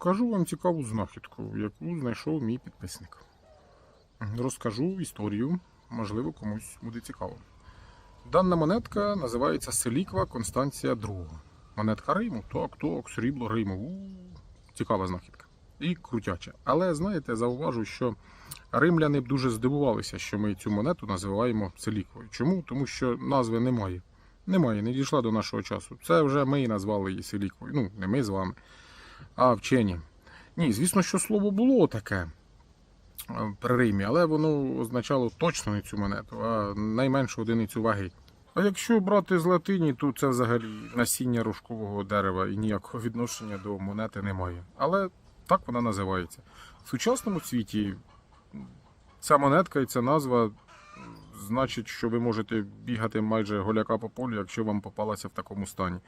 Покажу вам цікаву знахідку, яку знайшов мій підписник. Розкажу історію, можливо, комусь буде цікаво. Дана монетка називається Селіква Констанція II. Монетка Риму, так, так, срібло Риму. У, цікава знахідка. І крутяча. Але знаєте, зауважу, що римляни б дуже здивувалися, що ми цю монету називаємо Селіквою. Чому? Тому що назви немає. Немає, не дійшла до нашого часу. Це вже ми назвали її Селіквою. Ну, не ми з вами, а вчені. Ні, звісно, що слово було таке е, при Римі, але воно означало точно не цю монету, а найменшу одиницю ваги. А якщо брати з латині, то це взагалі насіння рожкового дерева і ніякого відношення до монети немає. Але так вона називається. В сучасному світі ця монетка і ця назва значить, що ви можете бігати майже голяка по полю, якщо вам попалася в такому стані.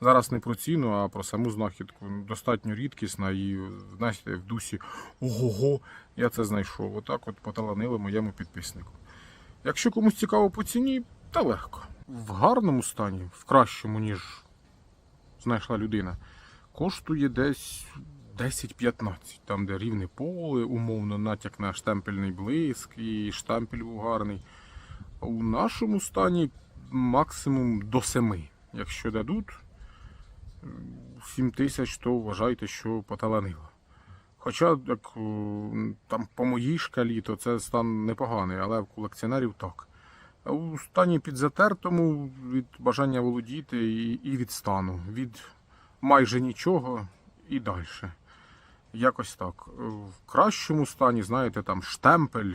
Зараз не про ціну, а про саму знахідку. Достатньо рідкісна і знаєте, в дусі ого-го, я це знайшов. Отак от поталанили моєму підписнику. Якщо комусь цікаво по ціні, та легко. В гарному стані, в кращому, ніж знайшла людина, коштує десь 10-15, там, де рівне поле, умовно, натяк на штемпельний блиск, і штемпель був гарний. У нашому стані максимум до 7. Якщо дадуть 7 тисяч, то вважайте, що поталанило. Хоча, як там по моїй шкалі, то це стан непоганий, але в колекціонерів так. У стані підзатертому від бажання володіти і, від стану, від майже нічого і далі. Якось так. В кращому стані, знаєте, там штемпель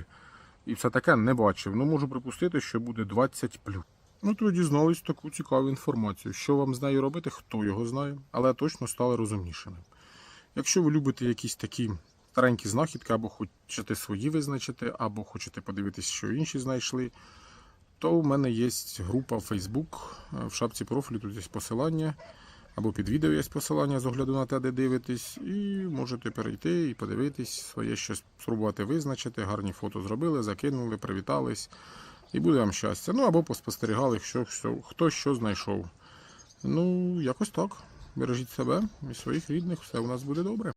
і все таке не бачив. Ну, можу припустити, що буде 20 плюс. Ну, то дізнались таку цікаву інформацію. Що вам з нею робити, хто його знає, але точно стали розумнішими. Якщо ви любите якісь такі старенькі знахідки, або хочете свої визначити, або хочете подивитися, що інші знайшли, то у мене є група Facebook. В шапці профілю тут є посилання, або під відео є посилання з огляду на те, де дивитесь, і можете перейти і подивитись, своє щось спробувати визначити. Гарні фото зробили, закинули, привітались. І буде вам щастя. Ну або поспостерігали, що, що, хто що знайшов. Ну, якось так. Бережіть себе і своїх рідних, все у нас буде добре.